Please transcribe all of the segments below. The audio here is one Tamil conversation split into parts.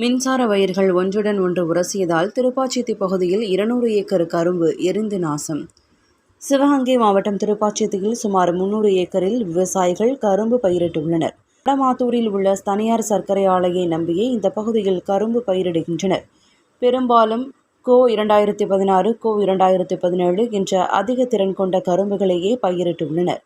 மின்சார வயர்கள் ஒன்றுடன் ஒன்று உரசியதால் திருப்பாச்சித்தி பகுதியில் இருநூறு ஏக்கர் கரும்பு எரிந்து நாசம். சிவகங்கை மாவட்டம் திருப்பாச்சித்தியில் சுமார் முன்னூறு ஏக்கரில் விவசாயிகள் கரும்பு பயிரிட்டுள்ளனர். வடமாத்தூரில் உள்ள தனியார் சர்க்கரை ஆலையை நம்பியே இந்த பகுதியில் கரும்பு பயிரிடுகின்றனர். பெரும்பாலும் கோ இரண்டாயிரத்தி பதினாறு கோ இரண்டாயிரத்தி பதினேழு என்ற அதிக திறன் கொண்ட கரும்புகளையே பயிரிட்டுள்ளனர்.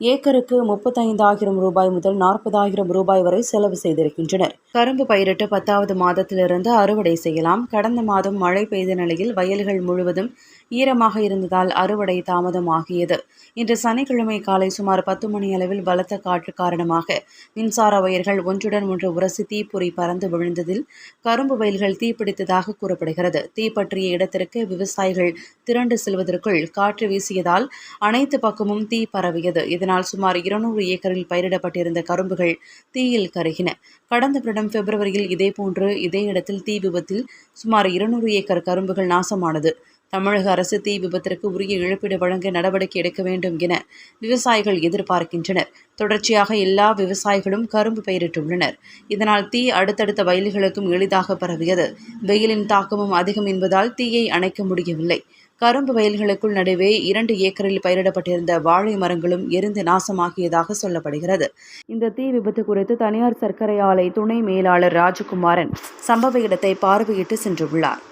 ஏக்கருக்கு முப்பத்தைந்தாயிரம் ரூபாய் முதல் நாற்பதாயிரம் ரூபாய் வரை செலவு செய்திருக்கின்றனர். கரும்பு பயிரிட்டு பத்தாவது மாதத்திலிருந்து அறுவடை செய்யலாம். கடந்த மாதம் மழை பெய்த நிலையில் வயல்கள் முழுவதும் ஈரமாக இருந்ததால் அறுவடை தாமதமாகியது. இன்று சனிக்கிழமை காலை சுமார் பத்து மணி அளவில் பலத்த காற்று காரணமாக மின்சார வயர்கள் ஒன்றுடன் ஒன்று உரசி தீப்பொறி பறந்து விழுந்ததில் கரும்பு வயல்கள் தீப்பிடித்ததாக கூறப்படுகிறது. தீப்பற்றிய இடத்திற்கு விவசாயிகள் திரண்டு செல்வதற்குள் காற்று வீசியதால் அனைத்து பக்கமும் தீ பரவியது. இதனால் சுமார் இருநூறு ஏக்கரில் பயிரிடப்பட்டிருந்த கரும்புகள் தீயில் கருகின. கடந்த வருடம் பிப்ரவரியில் இதேபோன்று இதே இடத்தில் தீ விபத்தில் சுமார் இருநூறு ஏக்கர் கரும்புகள் நாசமானது. தமிழக அரசு தீ விபத்திற்கு உரிய இழப்பீடு வழங்க நடவடிக்கை எடுக்க வேண்டும் என விவசாயிகள் எதிர்பார்க்கின்றனர். தொடர்ச்சியாக எல்லா விவசாயிகளும் கரும்பு பயிரிட்டுள்ளனர். இதனால் தீ அடுத்தடுத்த வயல்களுக்கும் எளிதாக பரவியது. வெயிலின் தாக்கமும் அதிகம் என்பதால் தீயை அணைக்க முடியவில்லை. கரும்பு வயல்களுக்குள் நடுவே இரண்டு ஏக்கரில் பயிரிடப்பட்டிருந்த வாழை மரங்களும் எரிந்து நாசமாகியதாக சொல்லப்படுகிறது. இந்த தீ விபத்து குறித்து தனியார் சர்க்கரை ஆலை துணை மேலாளர் ராஜகுமாரன் சம்பவ இடத்தை பார்வையிட்டு சென்றுள்ளார்.